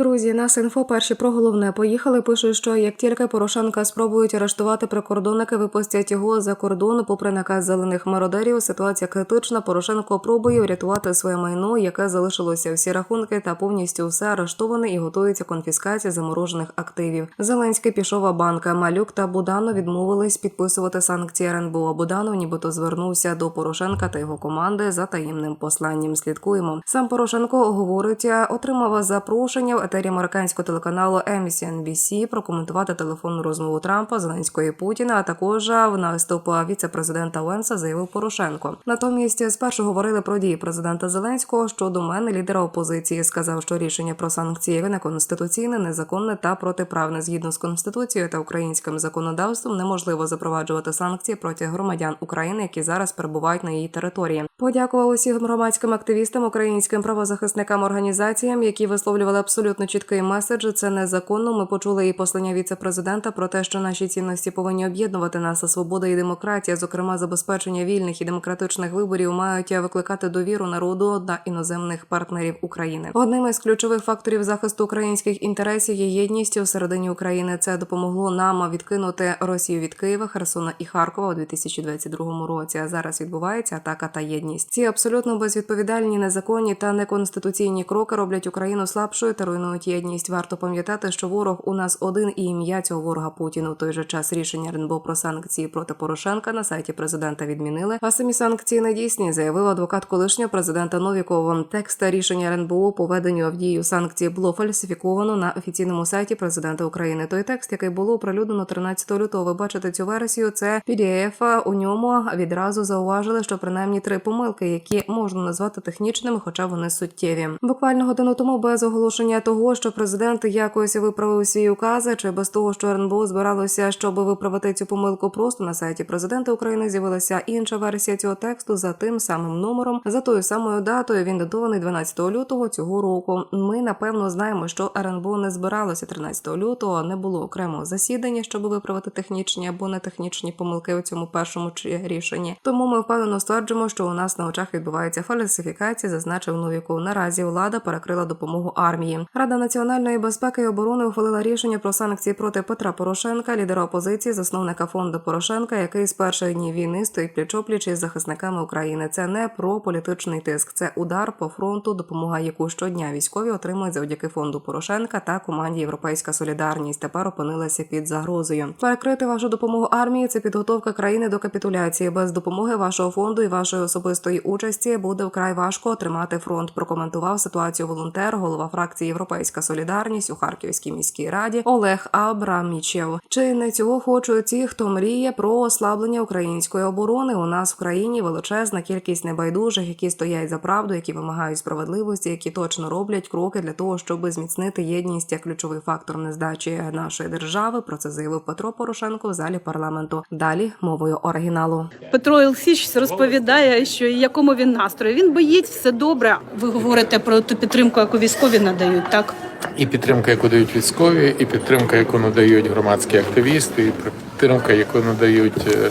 Друзі, нас інфо перші про головне поїхали. Пишуть, що як тільки Порошенка спробують арештувати прикордонники, випустять його за кордон, попри наказ зелених мародерів. Ситуація критична. Порошенко пробує врятувати своє майно, яке залишилося всі рахунки, та повністю все арештоване і готується конфіскація заморожених активів. Зеленський пішов банка. Малюк та Буданов відмовились підписувати санкції РНБО. Буданов нібито звернувся до Порошенка та його команди за таємним посланням. Слідкуємо. Сам Порошенко говорить, отримав запрошення в етері американського телеканалу MSNBC прокоментувати телефонну розмову Трампа, Зеленського і Путіна, а також в наступ віце-президента Венса заявив Порошенко. Натомість спершу говорили про дії президента Зеленського щодо мене лідера опозиції. Сказав, що рішення про санкції неконституційне, незаконне та протиправне згідно з конституцією та українським законодавством неможливо запроваджувати санкції проти громадян України, які зараз перебувають на її території. Подякував усім громадським активістам, українським правозахисникам організаціям, які висловлювали абсолютно чіткий меседж. Це незаконно. Ми почули і послання віце-президента про те, що наші цінності повинні об'єднувати нас. а Свобода і демократія, зокрема забезпечення вільних і демократичних виборів, мають викликати довіру народу та іноземних партнерів України. Одним із ключових факторів захисту українських інтересів є єдність у середині України. Це допомогло нам відкинути Росію від Києва, Херсона і Харкова у 2022 році. А зараз відбувається атака та єдність. Ці абсолютно безвідповідальні, незаконні та неконституційні кроки роблять Україну слабшою та руйнують єдність. Варто пам'ятати, що ворог у нас один і ім'я цього ворога Путін. У той же час рішення РНБО про санкції проти Порошенка на сайті президента відмінили. А самі санкції не дійсні, заявив адвокат колишнього президента Новікова. Текст рішення РНБО по введенню в дію санкцій було фальсифіковано на офіційному сайті президента України. Той текст, який було оприлюднено 13 лютого. Ви бачите цю версію. Це PDF. У ньому відразу зауважили, що принаймні три помилки, які можна назвати технічними, хоча вони суттєві. Буквально годину тому без оголошення того, що президент якось виправив свій указ, чи без того, що РНБО збиралося, щоб виправити цю помилку, просто на сайті президента України з'явилася інша версія цього тексту за тим самим номером, за тою самою датою. Він датований 12 лютого цього року. Ми напевно знаємо, що РНБО не збиралося 13 лютого, не було окремого засідання, щоб виправити технічні або не технічні помилки у цьому першому чи- рішенні. Тому ми впевнено стверджуємо, що у нас на очах відбувається фальсифікація, зазначив Новіков. Наразі влада перекрила допомогу армії. Рада національної безпеки і оборони ухвалила рішення про санкції проти Петра Порошенка, лідера опозиції, засновника фонду Порошенка, який з перших днів війни стоїть пліч-опліч із захисниками України. Це не про політичний тиск, це удар по фронту, допомога, яку щодня військові отримують завдяки фонду Порошенка та команді Європейська Солідарність. Тепер опинилася під загрозою. Перекрити вашу допомогу армії це підготовка країни до капітуляції. Без допомоги вашого фонду і вашої особистої участі буде вкрай важко отримати фронт. Прокоментував ситуацію волонтер, голова фракції Європейська Солідарність у Харківській міській раді Олег Абрамічев. Чи не цього хочуть ті, хто мріє про ослаблення української оборони? У нас в країні величезна кількість небайдужих, які стоять за правду, які вимагають справедливості, які точно роблять кроки для того, щоб зміцнити єдність як ключовий фактор нездачі нашої держави. Про це заявив Петро Порошенко в залі парламенту. Далі мовою оригіналу. Петро Олексійович розповідає, що якому він настрої. Він боїть все добре. Ви говорите про ту підтримку, яку військові надають, так? І підтримка, яку дають військові, і підтримка, яку надають громадські активісти, і підтримка, яку надають е,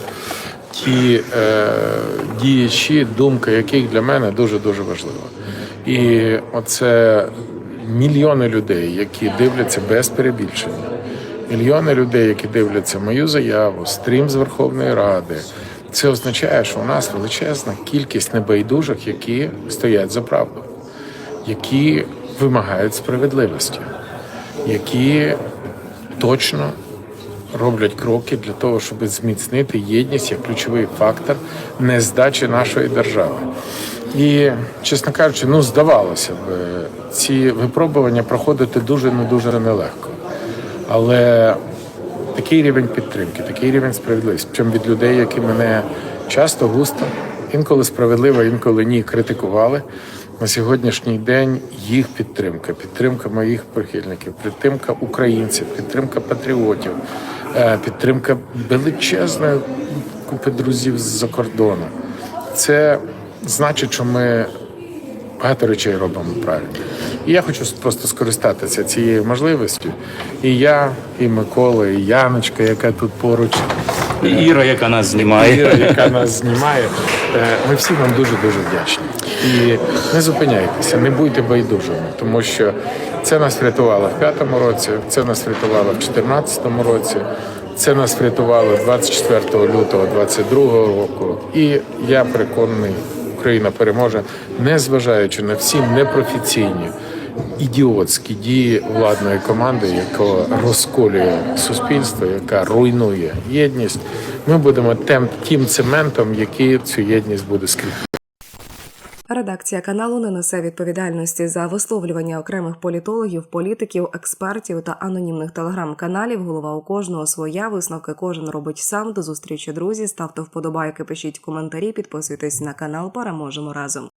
ті е, діячі, думка яких для мене дуже дуже важлива. І оце мільйони людей, які дивляться без перебільшення. Мільйони людей, які дивляться мою заяву, стрім з Верховної Ради. Це означає, що у нас величезна кількість небайдужих, які стоять за правду, які вимагають справедливості, які точно роблять кроки для того, щоб зміцнити єдність як ключовий фактор нездачі нашої держави. І, чесно кажучи, ну здавалося б, ці випробування проходити дуже не дуже нелегко. Але такий рівень підтримки, такий рівень справедливості, причому від людей, які мене часто густо, інколи справедливо, інколи ні, критикували. На сьогоднішній день їх підтримка, підтримка моїх прихильників, підтримка українців, підтримка патріотів, е, підтримка величезної купи друзів з-за кордону. Це значить, що ми багато речей робимо правильно. І я хочу просто скористатися цією можливістю. І я, і Микола, і Яночка, яка тут поруч, І Іра, яка нас знімає. Іра, яка нас знімає. Е, Ми всі вам дуже дуже вдячні. І не зупиняйтеся, не будьте байдужими, тому що це нас врятувало в п'ятому році, це нас врятувало в 2014 році. Це нас врятувало 24 лютого 2022 року. І я переконаний, Україна переможе, незважаючи на всі непрофесійні ідіотські дії владної команди, яка розколює суспільство, яка руйнує єдність. Ми будемо тим, тим цементом, який цю єдність буде скріпити. Редакція каналу не несе відповідальності за висловлювання окремих політологів, політиків, експертів та анонімних телеграм-каналів. Голова у кожного своя висновки кожен робить сам. До зустрічі, друзі. Ставте вподобайки, пишіть коментарі, підписуйтесь на канал. Переможемо разом.